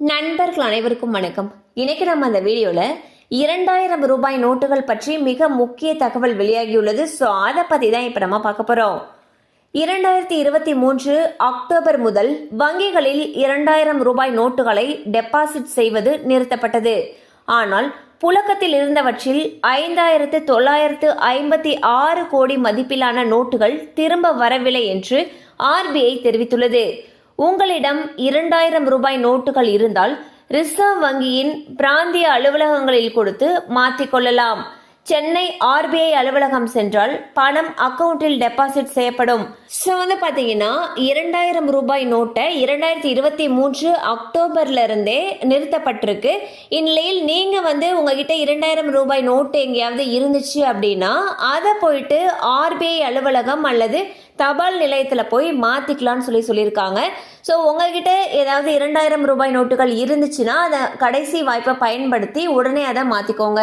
நண்பர்கள் அனைவருக்கும் வணக்கம். இன்னைக்கு நம்ம அந்த வீடியோவில் இரண்டாயிரம் ரூபாய் நோட்டுகள் பற்றி மிக முக்கிய தகவல் வெளியாகியுள்ளது. ஸோ அதை பற்றி தான் இப்போ நம்ம பார்க்க போகிறோம் இரண்டாயிரத்தி இருபத்தி மூன்று அக்டோபர் முதல் வங்கிகளில் இரண்டாயிரம் ரூபாய் நோட்டுகளை டெபாசிட் செய்வது நிறுத்தப்பட்டது. ஆனால் புழக்கத்தில் இருந்தவற்றில் ஐந்தாயிரத்து தொள்ளாயிரத்து ஐம்பத்தி ஆறு கோடி மதிப்பிலான நோட்டுகள் திரும்ப வரவில்லை என்று ஆர்பிஐ தெரிவித்துள்ளது. உங்களிடம் இரண்டாயிரம் ரூபாய் நோட்டுகள் இருந்தால் ரிசர்வ் வங்கியின் பிராந்திய அலுவலகங்களில் கொடுத்து மாற்றிக்கொள்ளலாம் சென்னை ஆர்பிஐ அலுவலகம் சென்றால் பணம் அக்கவுண்டில் டெபாசிட் செய்யப்படும். ஸோ வந்து பார்த்தீங்கன்னா இரண்டாயிரம் ரூபாய் நோட்டை இரண்டாயிரத்தி இருபத்தி மூன்று அக்டோபர்ல இருந்தே நிறுத்தப்பட்டிருக்கு. இந்நிலையில் நீங்கள் வந்து உங்ககிட்ட இரண்டாயிரம் ரூபாய் நோட்டு எங்கேயாவது இருந்துச்சு அப்படின்னா அதை போயிட்டு ஆர்பிஐ அலுவலகம் அல்லது தபால் நிலையத்தில் போய் மாற்றிக்கலாம்னு சொல்லி சொல்லியிருக்காங்க. ஸோ உங்ககிட்ட ஏதாவது இரண்டாயிரம் ரூபாய் நோட்டுகள் இருந்துச்சுன்னா அதை கடைசி வாய்ப்பை பயன்படுத்தி உடனே அதை மாற்றிக்கோங்க